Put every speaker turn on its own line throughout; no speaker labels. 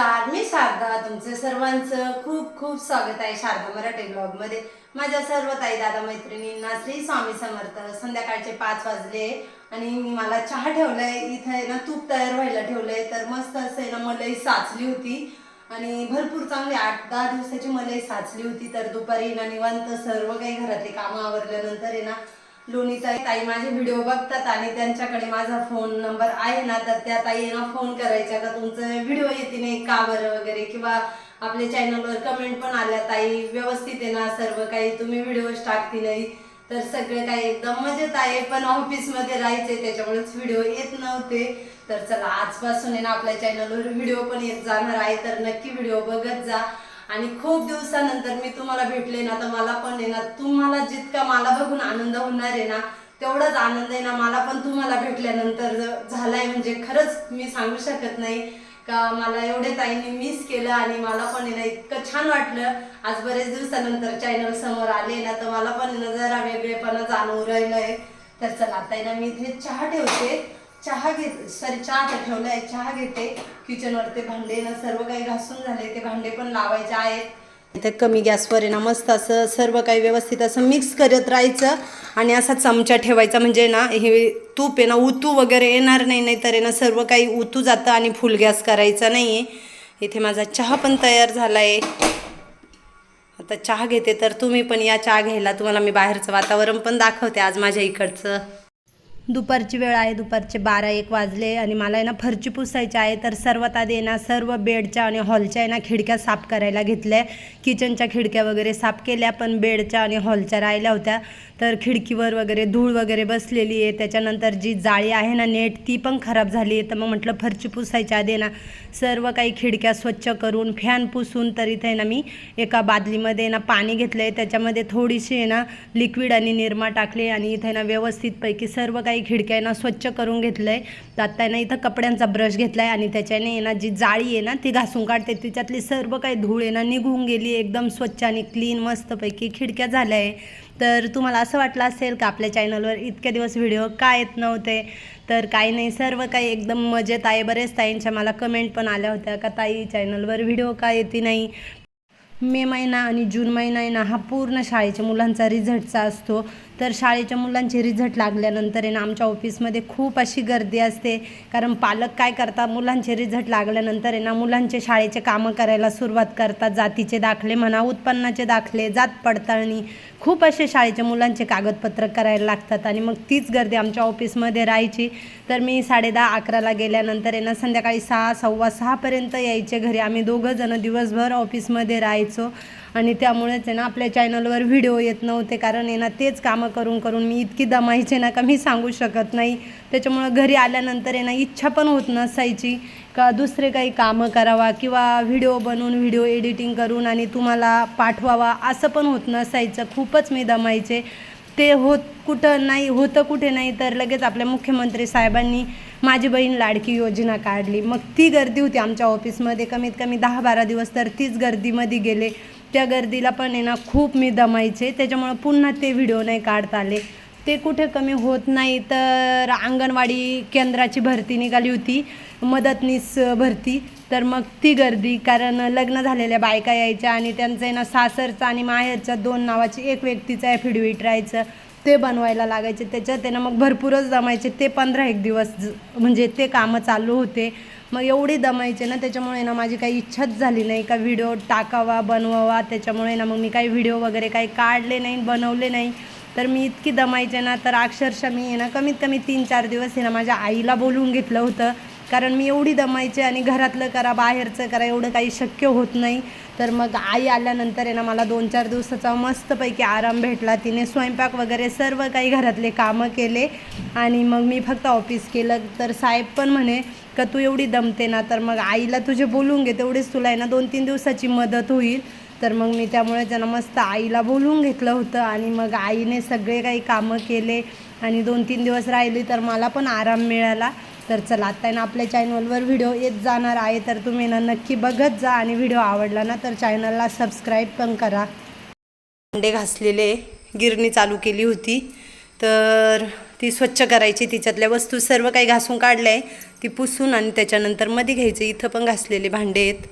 नमस्कार मी शारदा तुमचं सर्वांचं खूप खूप स्वागत आहे शारदा मराठी ब्लॉगमध्ये माझ्या सर्व ताई दादा मैत्रिणींना श्री स्वामी समर्थ. संध्याकाळचे पाच वाजले आणि मी मला चहा ठेवलाय. इथं आहे ना तूप तयार व्हायला ठेवलंय. तर मस्त असं आहे ना मलाई साचली होती. आणि भरपूर चांगली आठ दहा दिवसाची मलाई साचली होती. तर दुपारी ना निवांत सर्व काही घरातली कामं आवरल्यानंतर आहे ना लोणीचा ताई माझे व्हिडिओ बघतात आणि त्यांच्याकडे माझा फोन नंबर आहे ना तर त्या ताईंना फोन करायच्या का तुमचं व्हिडिओ येते नाही का बरं वगैरे? किंवा आपल्या चॅनलवर कमेंट पण आल्या ताई व्यवस्थित आहे ना सर्व काही? तुम्ही व्हिडिओज टाकती नाही तर सगळे काही एकदम मजेत आहे. पण ऑफिसमध्ये राहायचे त्याच्यामुळेच व्हिडिओ येत नव्हते. तर चला आजपासून आहे ना आपल्या चॅनलवर व्हिडिओ पण येत जाणार आहे तर नक्की व्हिडिओ बघत जा. आणि खूप दिवसानंतर मी तुम्हाला भेटले ना तर मला पण आहे ना तुम्हाला जितका मला बघून आनंद होणार आहे ना तेवढाच आनंद आहे ना मला पण तुम्हाला भेटल्यानंतर झालाय म्हणजे खरंच मी सांगू शकत नाही. का मला एवढे ताईंनी मिस केलं आणि मला पण आहे ना इतकं छान वाटलं. आज बरेच दिवसानंतर चॅनल समोर आले ना तर मला पण ना जरा वेगळेपणा जाणवू राहिलंय. तर चला आता ना मी इथे चहा ठेवते. चहा घेते सॉरी चहा तर आहे चहा घेते. किचनवर ते भांडे ना सर्व काही घासून झाले. ते भांडे पण लावायचे आहेत. इथे कमी गॅसवर आहे ना मस्त असं सर्व काही व्यवस्थित असं मिक्स करत राहायचं. आणि असा चमचा ठेवायचा म्हणजे ना हे तूप आहे ना उतू वगैरे येणार नाही नाही तर ना सर्व काही उतू जातं आणि फुल गॅस करायचा नाही आहे इथे माझा चहा पण तयार झाला आहे आता चहा घेते तर तुम्ही पण या चहा घ्यायला. तुम्हाला मी बाहेरचं वातावरण पण दाखवते आज माझ्या इकडचं. दुपारची वेळ आहे दुपारचे बारा एक वाजले आणि मला आहे ना फरची पुसायची आहे तर सर्वात आधी आहे ना सर्व बेडच्या आणि हॉलच्या आहे ना खिडक्या साफ करायला घेतल्या. किचनच्या खिडक्या वगैरे साफ केल्या पण बेडच्या आणि हॉलच्या राहिल्या होत्या. तर खिडकीवर वगैरे धूळ वगैरे बसलेली आहे. त्याच्यानंतर जी जाळी आहे ना नेट ती पण खराब झाली आहे. तर मग म्हटलं फरची पुसायच्या आधी ना सर्व काही खिडक्या स्वच्छ करून फॅन पुसून तर इथे ना मी एका बादलीमध्ये ना पाणी घेतलं आहे त्याच्यामध्ये थोडीशी आहे ना लिक्विड आणि निरमा टाकली आणि इथे ना व्यवस्थितपैकी सर्व काही खिडक्या आहे ना स्वच्छ करून घेतलं आहे तर आत्ता ना इथं कपड्यांचा ब्रश घेतला आहे आणि त्याच्याने ना जी जाळी आहे ना ती घासून काढते. तिच्यातली सर्व काही धूळ आहे ना निघून गेली एकदम स्वच्छ आणि क्लीन मस्तपैकी खिडक्या झाल्या आहे. तर तुम्हाला असं वाटलं असेल का आपल्या चॅनलवर इतके दिवस व्हिडिओ का येत नव्हते? तर काही नाही सर्व काही एकदम मजेत आहे. बरेच ताईंच्या मला कमेंट पण आल्या होत्या का ताई चॅनलवर व्हिडिओ का येते नाही? मे महिना आणि जून महिना आहे ना हा पूर्ण शाळेच्या मुलांचा रिझल्टचा असतो. तर शाळेच्या मुलांचे रिझल्ट लागल्यानंतर आहे ना आमच्या ऑफिसमध्ये खूप अशी गर्दी असते. कारण पालक काय करतात मुलांचे रिझल्ट लागल्यानंतर आहे ना मुलांचे शाळेचे कामं करायला सुरुवात करतात. जातीचे दाखले म्हणा उत्पन्नाचे दाखले जात पडताळणी. खूप असे शाळेच्या मुलांचे कागदपत्र करायला लागतात आणि मग तीच गर्दी आमच्या ऑफिसमध्ये राहायची. तर मी साडेदहा अकराला गेल्यानंतर आहे ना संध्याकाळी सहा सव्वा सहापर्यंत यायचे घरी. आम्ही दोघं जण दिवसभर ऑफिसमध्ये राहायचो. आणि त्यामुळेच आहे ना आपल्या चॅनलवर व्हिडिओ येत नव्हते कारण आहे ना तेच कामं करून करून मी इतकी दमायचे ना का मी सांगू शकत नाही. त्याच्यामुळं घरी आल्यानंतर आहे ना इच्छा पण होत नसायची का दुसरे काही कामं करावा किंवा व्हिडिओ बनवून व्हिडिओ एडिटिंग करून आणि तुम्हाला पाठवावा असं पण होत नसायचं. खूपच मी दमायचे ते होत कुठं नाही होतं कुठे नाही तर लगेच आपल्या मुख्यमंत्री साहेबांनी माझी बहीण लाडकी योजना काढली. मग ती गर्दी होती आमच्या ऑफिसमध्ये कमीत कमी दहा बारा दिवस तर तीच गर्दीमध्ये गेले. त्या गर्दीला पण आहे ना खूप मी दमायचे. त्याच्यामुळं पुन्हा ते व्हिडिओ नाही काढता आले. ते कुठे कमी होत नाही तर अंगणवाडी केंद्राची भरती निघाली होती मदतनीस भरती. तर मग ती गर्दी कारण लग्न झालेल्या बायका यायच्या आणि त्यांचं आहे ना सासरचं आणि माहेरचं दोन नावाची एक व्यक्तीचं ॲफिडेविट राहायचं ते बनवायला लागायचे. त्याच्यात आहे ना मग भरपूरच जमायचे ते पंधरा एक दिवस म्हणजे ते कामं चालू होते. मग एवढी दमायचे ना त्याच्यामुळे ना माझी काही इच्छाच झाली नाही. का व्हिडिओ टाकावा बनवावा त्याच्यामुळे ना मग मी काही व्हिडिओ वगैरे काही काढले नाही बनवले नाही. तर मी इतकी दमायचे ना तर अक्षरशः मी ना कमीत कमी तीन चार दिवस आहे ना माझ्या आईला बोलवून घेतलं होतं. कारण मी एवढी दमायचे आणि घरातलं करा बाहेरचं करा एवढं काही शक्य होत नाही. तर मग आई आल्यानंतर आहे ना मला दोन चार दिवसाचा मस्तपैकी आराम भेटला. तिने स्वयंपाक वगैरे सर्व काही घरातले कामं केले आणि मग मी फक्त ऑफिस केलं. तर साहेब पण म्हणे का तू एवढी दमते ना? तर मग आईला तुझे बोलून घे तेवढीच तुला आहे ना दोन तीन दिवसाची मदत होईल. तर मग मी त्यामुळे त्यांना मस्त आईला बोलून घेतलं होतं आणि मग आईने सगळे काही कामं केले आणि दोन तीन दिवस राहिली तर मला पण आराम मिळाला. तर चला आता आहे ना आपल्या चॅनलवर व्हिडिओ येत जाणार आहे तर तुम्ही ना नक्की बघत जा आणि व्हिडिओ आवडला ना तर चॅनलला सबस्क्राईब पण करा. भांडे घासलेले गिरणी चालू केली होती. तर ती स्वच्छ करायची तिच्यातल्या वस्तू सर्व काही घासून काढल्या आहे. ती पुसून आणि त्याच्यानंतरमध्ये घ्यायचं इथं पण घासलेले भांडे आहेत.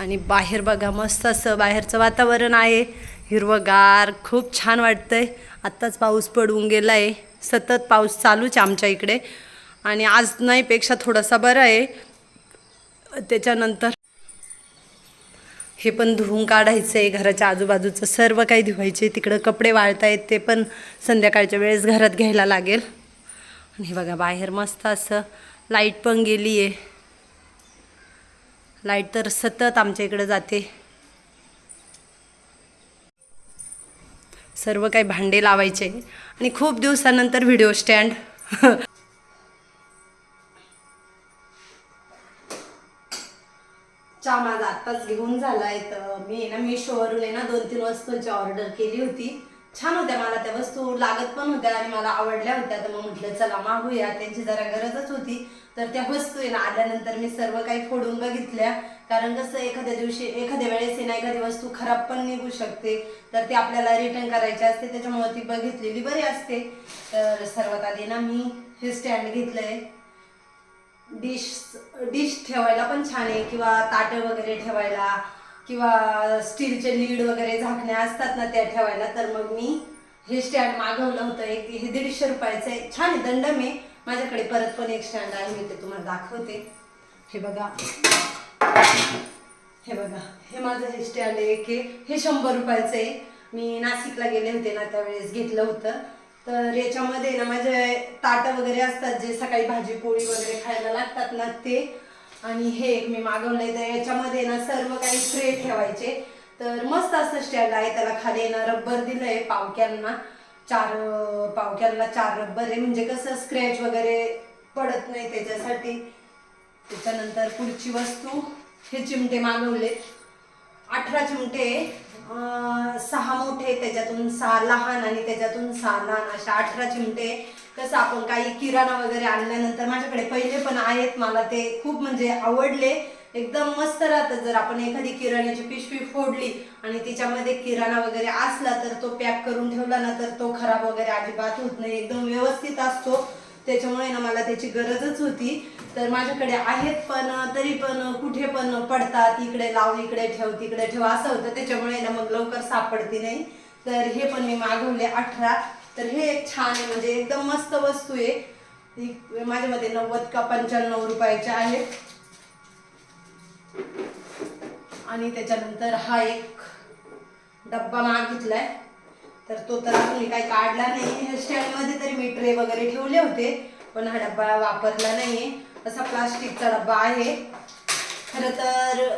आणि बाहेर बघा मस्त असं बाहेरचं वातावरण आहे. हिरवंगार खूप छान वाटतंय. आत्ताच पाऊस पडून गेला आहे सतत पाऊस चालूच आहे आमच्या इकडे. आणि आज नाहीपेक्षा थोडासा बरा आहे. त्याच्यानंतर हे पण धुवून काढायचं आहे घराच्या आजूबाजूचं सर्व काही धुवायचे तिकडं कपडे वाळत आहेत ते पण संध्याकाळच्या वेळेस घरात घ्यायला लागेल. आणि बघा बाहेर मस्त असं लाइट पण गेली आहे लाइट तर सतत आमच्या इकडं जाते. सर्व काही भांडे लावायचे. आणि खूप दिवसानंतर व्हिडिओ स्टँड. माझा आत्ताच घेऊन झालाय तर मी ना ना मिशोवरून आहे ना दोन तीन वस्तूंची ऑर्डर केली होती. छान होत्या मला त्या वस्तू. लागत पण होत्या आणि मला आवडल्या होत्या. तर मग म्हटलं चला मागूया. त्यांची जरा गरजच होती. तर त्या वस्तू आहे ना आल्यानंतर मी सर्व काही फोडून बघितल्या. कारण कसं एखाद्या दिवशी एखाद्या वेळेस आहे ना एखादी वस्तू खराब पण निघू शकते. तर ती आपल्याला रिटर्न करायची असते. त्याच्यामुळे ती बघितलेली बरी असते. तर सर्वात आधी ना मी हे स्टँड घेतलंय. डिश डिश ठेवायला पण छान आहे. किंवा ताटं वगैरे ठेवायला किंवा स्टीलचे लीड वगैरे झाकण्या असतात ना त्या ठेवायला. तर मग मी हे स्टँड मागवलं होतं. एक हे दीडशे रुपयाचं आहे. छान आहे दंड मी माझ्याकडे परत पण एक स्टँड आहे. मी ते तुम्हाला दाखवते. हे बघा. हे बघा. हे माझं हे स्टँड आहे. एक हे शंभर रुपयाचं आहे. मी नाशिकला गेले होते ना त्यावेळेस घेतलं होतं. तर याच्यामध्ये ना माझे ताटं वगैरे असतात जे सकाळी भाजी पोळी वगैरे खायला लागतात ना ते. आणि हे एक मी मागवलंय. तर याच्यामध्ये ना सर्व काही ट्रे ठेवायचे. तर मस्त असं स्टँड आहे. त्याला खाली ना रब्बर दिलंय पावक्यांना. चार पावक्यांना चार रब्बर आहे. म्हणजे कसं स्क्रॅच वगैरे पडत नाही त्याच्यासाठी. त्याच्यानंतर पुढची वस्तू हे चिमटे मागवले अठरा चिमटे सहा मोठे त्याच्यातून सहा लहान आणि त्याच्यातून सहा लहान अशा अठरा चिमटे. कसं आपण काही किराणा वगैरे आणल्यानंतर माझ्याकडे पहिले पण आहेत मला ते खूप म्हणजे आवडले. एकदम मस्त राहतं जर आपण एखादी किराण्याची पिशवी फोडली आणि तिच्यामध्ये किराणा वगैरे असला तर तो पॅक करून ठेवला ना तर तो खराब वगैरे अजिबात होत नाही एकदम व्यवस्थित असतो. त्याच्यामुळे ना मला त्याची गरजच होती. तर माझ्याकडे आहेत पण तरी पण कुठे पण पडतात. इकडे लाव इकडे ठेव तिकडे ठेव असं होतं. त्याच्यामुळे ना मग लवकर सापडती नाही. तर हे पण मी मागवले अठरा. तर हे एक छान आहे म्हणजे एकदम मस्त वस्तू आहे. ही माझ्यामध्ये नव्वद का पंच्याण्णव रुपयाच्या आहेत. आणि त्याच्यानंतर हा एक डब्बा मागितलाय. तर तो तर अजून मी काही काढला नाही हेअरस्टाईलमध्ये तरी मी ट्रे वगैरे ठेवले होते पण हा डब्बा वापरला नाहीये. असा प्लास्टिकचा डब्बा आहे. खरं तर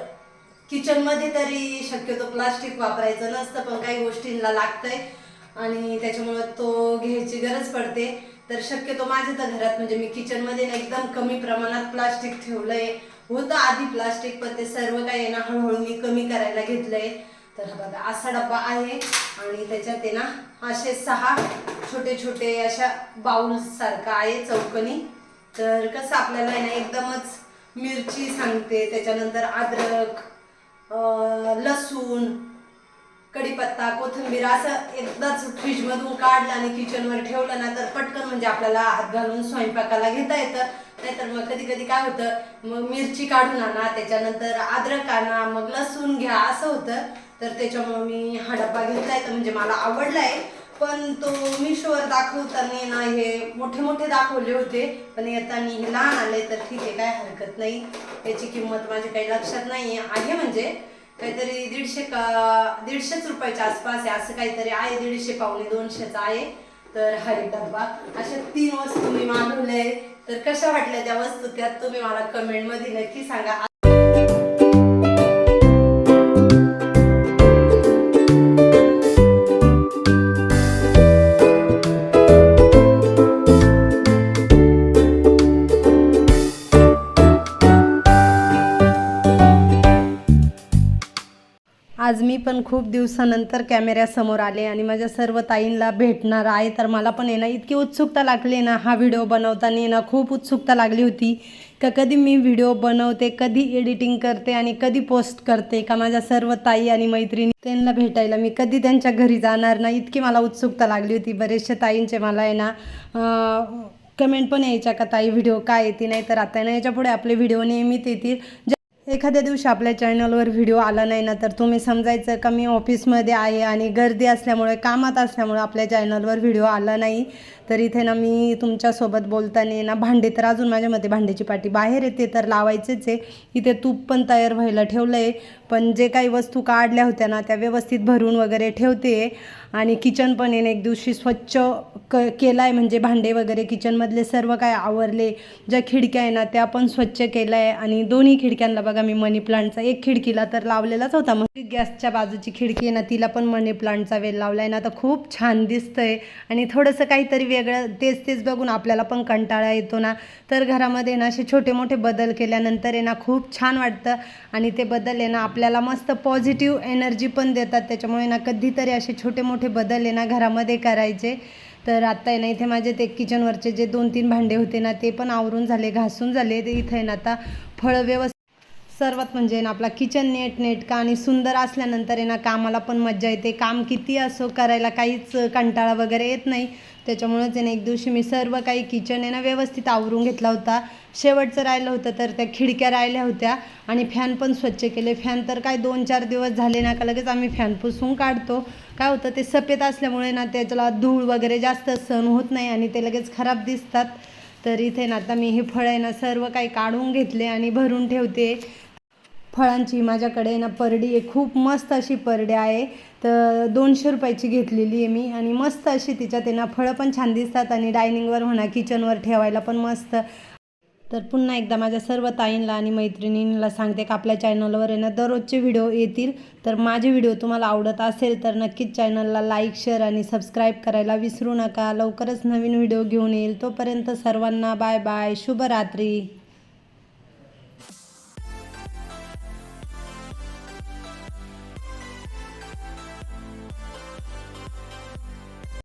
किचनमध्ये तरी शक्यतो प्लास्टिक वापरायचं नसतं पण काही गोष्टींना लागतंय आणि त्याच्यामुळं तो घ्यायची गरज पडते. तर शक्यतो माझ्या तर घरात म्हणजे मी किचनमध्ये ना एकदम कमी प्रमाणात प्लास्टिक ठेवलंय. होतं आधी प्लास्टिक पण ते सर्व काही ना हळूहळू मी कमी करायला घेतलंय. तर हा बघा असा डब्बा आहे आणि त्याच्यात आहे ना असे सहा छोटे छोटे अशा बाउल सारखा आहे चौकनी. तर कसं आपल्याला आहे ना एकदमच मिरची सांगते त्याच्यानंतर अद्रक लसूण कढीपत्ता कोथिंबीर असं एकदाच फ्रीजमधून काढलं आणि किचनवर ठेवलं ना तर पटकन म्हणजे आपल्याला हात घालून स्वयंपाकाला घेता येतं. नाहीतर मग कधी कधी काय होतं मग मिरची काढून आणा त्याच्यानंतर अद्रक आणा मग लसूण घ्या असं होतं. तर त्याच्यामुळे मी हा डब्बा घेतलाय तर म्हणजे मला आवडलाय. पण तो मिशोवर दाखवताना ना हे मोठे मोठे दाखवले होते. पण येताना हे लहान आले तर ठीक आहे काय हरकत नाही. याची किंमत माझ्या काही लक्षात नाही आहे म्हणजे काहीतरी दीडशे का दीडशेच रुपयाच्या आसपास आहे. असं काहीतरी आहे दीडशे पावणे दोनशेचा आहे. तर हरी डब्बा. अशा तीन वस्तू मी मागवल्या तर कशा वाटल्या त्या वस्तू? त्यात तुम्ही मला कमेंटमध्ये नक्की सांगा. आज मी पण खूप दिवसानंतर कॅमेऱ्यासमोर आले आणि माझ्या सर्व ताईंना भेटणार आहे. तर मला पण आहे ना इतकी उत्सुकता लागली ना हा व्हिडिओ बनवताना ना खूप उत्सुकता लागली होती. का कधी मी व्हिडिओ बनवते कधी एडिटिंग करते आणि कधी पोस्ट करते का माझ्या सर्व ताई आणि मैत्रिणी त्यांना भेटायला मी कधी त्यांच्या घरी जाणार ना इतकी मला उत्सुकता लागली होती. बरेचशा ताईंचे मला आहे ना कमेंट पण यायच्या का ताई व्हिडिओ काय येते नाही. तर आता ना याच्यापुढे आपले व्हिडिओ नेहमीच येतील. ज्या- एखाद्या दिवशी आपल्या चॅनलवर व्हिडिओ आला नाही ना तर तुम्ही समजायचं का मी ऑफिसमध्ये आहे आणि गर्दी असल्यामुळे कामात असल्यामुळे आपल्या चॅनलवर व्हिडिओ आला नाही. तर इथे ना मी तुमच्यासोबत बोलताना ना भांडे तर अजून माझ्या मते भांड्याची पाटी बाहेर येते तर लावायचेच आहे. इथे तूप पण तयार व्हायला ठेवलं आहे पण जे काही वस्तू काढल्या होत्या ना त्या व्यवस्थित भरून वगैरे ठेवते. आणि किचन पण येणे एक दिवशी स्वच्छ क केलं आहे म्हणजे भांडे वगैरे किचनमधले सर्व काय आवरले. ज्या खिडक्या आहे ना त्या पण स्वच्छ केल्या. आहे आणि दोन्ही खिडक्यांना बघा मी मनी प्लांटचा एक खिडकीला तर लावलेलाच होता. मग गॅसच्या बाजूची खिडकी आहे ना तिला पण मनी प्लांटचा वेल लावला आहे ना तर खूप छान दिसतंय. आणि थोडंसं काहीतरी वेगळं तेच तेच बघून आपल्याला पण कंटाळा येतो ना. तर घरामध्ये ना असे छोटे मोठे बदल केल्यानंतर आहे ना खूप छान वाटतं. आणि ते बदल आहे ना आपल्याला मस्त पॉझिटिव्ह एनर्जी पण देतात. त्याच्यामुळे ना कधीतरी असे छोटे मोठे बदल आहे ना घरामध्ये करायचे. तर आत्ता आहे ना इथे माझे ते किचनवरचे जे दोन तीन भांडे होते ना ते पण आवरून झाले घासून झाले. ते इथे ना आता फळं व्यवस्थित सर्वात म्हणजे ना आपला किचन नेट नेटका आणि सुंदर असल्यानंतर आहे ना कामाला पण मज्जा येते. काम किती असो करायला काहीच कंटाळा वगैरे येत नाही. त्याच्यामुळेच आहे ना एक दिवशी मी सर्व काही किचन आहे ना व्यवस्थित आवरून घेतला होता. शेवटचं राहिलं होतं तर त्या खिडक्या राहिल्या होत्या आणि फॅन पण स्वच्छ केले. फॅन तर काय दोन चार दिवस झाले ना का लगेच आम्ही फॅन पुसून काढतो. काय होतं ते सफेद असल्यामुळे ना त्याच्याला धूळ वगैरे जास्त सहन होत नाही आणि ते लगेच खराब दिसतात. तर इथे ना आता मी हे फळं आहे ना सर्व काही काढून घेतले आणि भरून ठेवते. फळांची माझ्याकडे ना परडी आहे. खूप मस्त अशी परडी आहे. तर दोनशे रुपयाची घेतलेली आहे मी. आणि मस्त अशी तिच्यात आहे ना फळं पण छान दिसतात आणि डायनिंगवर म्हणा किचनवर ठेवायला पण मस्त. तर पुन्हा एकदा माझ्या सर्व ताईंला आणि मैत्रिणींना सांगते का आपल्या चॅनलवर आहे ना दररोजचे व्हिडिओ येतील. तर माझे व्हिडिओ तुम्हाला आवडत असेल तर नक्कीच चॅनलला लाईक शेअर आणि सबस्क्राईब करायला विसरू नका. लवकरच नवीन व्हिडिओ घेऊन येईल. तोपर्यंत सर्वांना बाय बाय शुभरात्री.